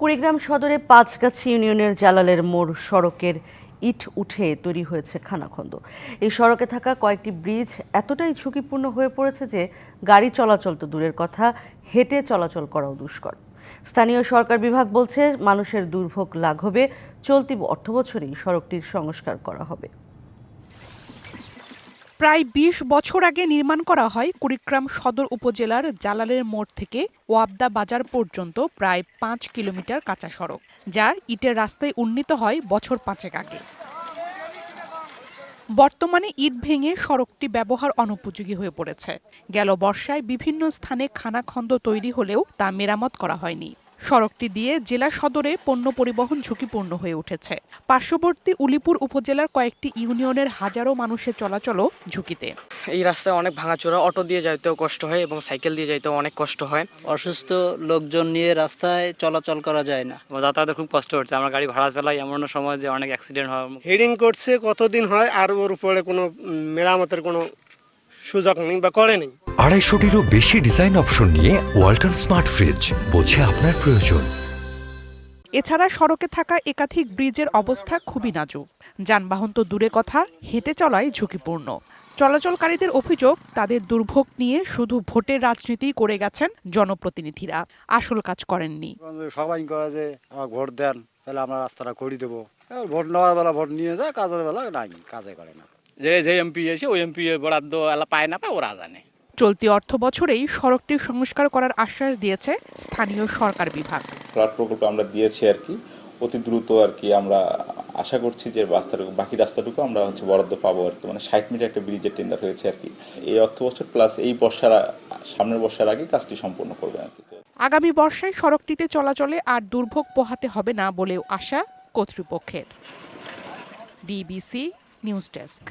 কুড়িগ্রাম সদরে পাঁচগাছি ইউনিয়নের জালালের মোড় সড়কের ইট উঠে তৈরি হয়েছে খানাখন্দ। এই সড়কে থাকা কয়েকটি ব্রিজ এতটাই ঝুঁকিপূর্ণ হয়ে পড়েছে যে গাড়ি চলাচল তো দূরের কথা, হেঁটে চলাচল করাও দুষ্কর। স্থানীয় সরকার বিভাগ বলছে, মানুষের দুর্ভোগ লাঘবে, চলতি অর্থবছরেই সড়কটির সংস্কার করা হবে। প্রায় ২০ বছর আগে নির্মাণ করা হয় কুড়িগ্রাম সদর উপজেলার জালালের মোড় থেকে ওয়াবদা বাজার পর্যন্ত প্রায় পাঁচ কিলোমিটার কাঁচা সড়ক, যা ইটের রাস্তায় উন্নীত হয় বছর পাঁচেক আগে। বর্তমানে ইট ভেঙে সড়কটি ব্যবহার অনুপযোগী হয়ে পড়েছে। গেল বর্ষায় বিভিন্ন স্থানে খানাখন্দ তৈরি হলেও তা মেরামত করা হয়নি। সড়কটি দিয়ে জেলা সদরে পণ্য পরিবহন ঝুঁকিপূর্ণ হয়ে উঠেছে। পার্শ্ববর্তী উলিপুর উপজেলার কয়েকটি ইউনিয়নের হাজারো মানুষের চলাচলও ঝুঁকিতে। এই রাস্তায় অনেক ভাঙাচোরা অটো দিয়ে যাইতেও কষ্ট হয় এবং সাইকেল দিয়ে যাইতেও অনেক কষ্ট হয়। অসুস্থ লোকজন নিয়ে রাস্তায় চলাচল করা যায় না। যাতায়াতে খুব কষ্ট হচ্ছে। আমরা গাড়ি ভাড়া চালাই এমন সময় যে অনেক অ্যাক্সিডেন্ট হয়। হেডিং করছে কতদিন হয় আর ওর উপরে কোনো মেরামতের কোনো সুযোগ নেই বা করেনি আড়াইশোটিরও বেশি ডিজাইন অপশন নিয়ে ওয়াল্টন স্মার্ট ফ্রিজ বোঝে আপনার প্রয়োজন। এছাড়া সড়কে থাকা একাধিক ব্রিজের অবস্থা খুবই নাজুক। যানবাহন তো দূরে কথা হেঁটে চলাই ঝুঁকিপূর্ণ। চলাচলকারীদের অভিযোগ তাদের দুর্ভোগ নিয়ে শুধু ভোটের রাজনীতি করে গেছেন জনপ্রতিনিধিরা। আসল কাজ করেননি। সবাই কয় যে আমার ভোট দেন তাহলে আমরা রাস্তাটা করে দেবো। ভোট নেওয়ার বেলা ভোট নিয়ে যায় কাজের বেলা নাই কাজে করে না। যে যে এমপি এসে ওই এমপি বরাদ্দ এলা পায় না পায় ওরা জানে। চলতি অর্থ বছরেই সড়কটি সংস্কার করার আশ্বাস দিয়েছে স্থানীয় সরকার বিভাগ। ফ্লাড প্রকল্প আমরা দিয়েছি আর কি। অতি দ্রুত আর কি আমরা আশা করছি যে রাস্তাটুকু বাকি রাস্তাটুকু আমরা হচ্ছে বরাদ্দ পাবো আর কি। মানে ষাট মিটার একটা ব্রিজের টেন্ডার হয়েছে আর কি। এই অর্থ বছর প্লাস এই বর্ষার সামনের বর্ষার আগে কাজটি সম্পূর্ণ করবে আর কি। আগামী বর্ষায় সড়কটিতে চলাচলে আর দুর্ভোগ পোহাতে হবে না বলেও আশা কর্তৃপক্ষের। DBC news desk.